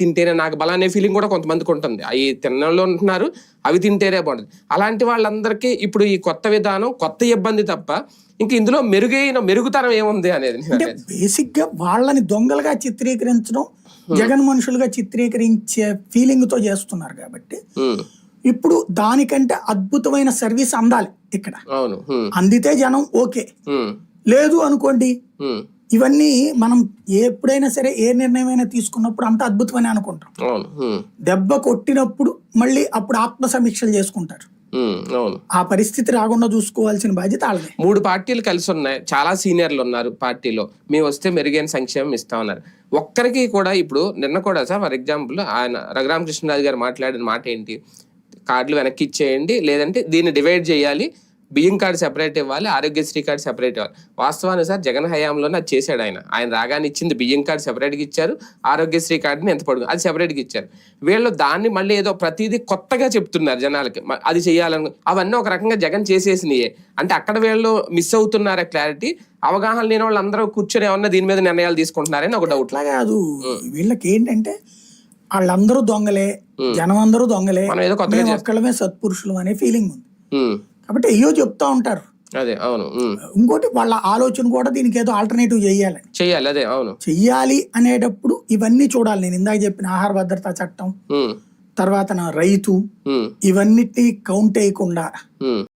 తింటేనే నాకు బలం అనే ఫీలింగ్ కూడా కొంతమందికి ఉంటుంది. అవి తినలో ఉంటున్నారు అవి తింటేనే బాగుంటుంది. అలాంటి వాళ్ళందరికీ ఇప్పుడు ఈ కొత్త విధానం కొత్త ఇబ్బంది తప్ప ఇంక ఇందులో మెరుగైన మెరుగుతనం ఏముంది అనేది. బేసిక్గా వాళ్ళని దొంగలుగా చిత్రీకరించడం జగన్ మనుషులుగా చిత్రీకరించే ఫీలింగ్తో చేస్తున్నారు కాబట్టి ఇప్పుడు దానికంటే అద్భుతమైన సర్వీస్ అందాలి ఇక్కడ. అందితే జనం ఓకే. లేదు అనుకోండి ఇవన్నీ మనం ఎప్పుడైనా సరే ఏ నిర్ణయమైనా తీసుకున్నప్పుడు అంత అద్భుతమని అనుకుంటాం. దెబ్బ కొట్టినప్పుడు మళ్ళీ అప్పుడు ఆత్మ సమీక్షలు చేసుకుంటారు ఆ పరిస్థితి రాకుండా చూసుకోవాల్సిన బాధ్యత వాళ్ళదే. మూడు పార్టీలు కలిసి ఉన్నాయి. చాలా సీనియర్లు ఉన్నారు పార్టీలో. మేము వస్తే మెరుగైన సంక్షేమం ఇస్తా ఉన్నారు ఒక్కరికి కూడా ఇప్పుడు నిన్న కూడా సార్ ఫర్ ఎగ్జాంపుల్ ఆయన రఘురామకృష్ణరాజు గారు మాట్లాడిన మాట ఏంటి కార్డులు వెనక్కి ఇచ్చేయండి లేదంటే దీన్ని డివైడ్ చేయాలి. బియ్యం కార్డు సెపరేట్ ఇవ్వాలి ఆరోగ్యశ్రీ కార్డు సెపరేట్ ఇవ్వాలి. వాస్తవాన్ని సార్ జగన్ హయాంలోనే అది చేశాడు ఆయన. ఆయన రాగానే ఇచ్చింది బియ్యం కార్డు సెపరేట్గా ఇచ్చారు ఆరోగ్యశ్రీ కార్డుని ఎంత పొడుగు అది సెపరేట్గా ఇచ్చారు. వీళ్ళు దాన్ని మళ్ళీ ఏదో ప్రతిదీ కొత్తగా చెప్తున్నారు జనాలకి. అది చేయాలని అవన్నీ ఒక రకంగా జగన్ చేసేసినాయే. అంటే అక్కడ వీళ్ళు మిస్ అవుతున్నారా క్లారిటీ అవగాహన లేని వాళ్ళు అందరూ కూర్చొని ఏమన్నా దీని మీద నిర్ణయాలు తీసుకుంటున్నారని ఒక డౌట్ కాదు. వీళ్ళకి ఏంటంటే వాళ్ళందరూ దొంగలే జనం అందరూ దొంగలే మనం ఏదో కొత్తగా మేము ఒక్కళ్ళమే సత్పురుషులు అనే ఫీలింగ్ ఉంది. కాబట్టి అయ్యో చెప్తా ఉంటారు. అదే అవును ఇంకోటి వాళ్ళ ఆలోచన కూడా దీనికి ఏదో ఆల్టర్నేటివ్ చేయాలని చెయ్యాలి అదే అవును. చెయ్యాలి అనేటప్పుడు ఇవన్నీ చూడాలి. నేను ఇందాక చెప్పిన ఆహార భద్రతా చట్టం తర్వాత నా రైతు ఇవన్నిటి కౌంట్ వేయకుండా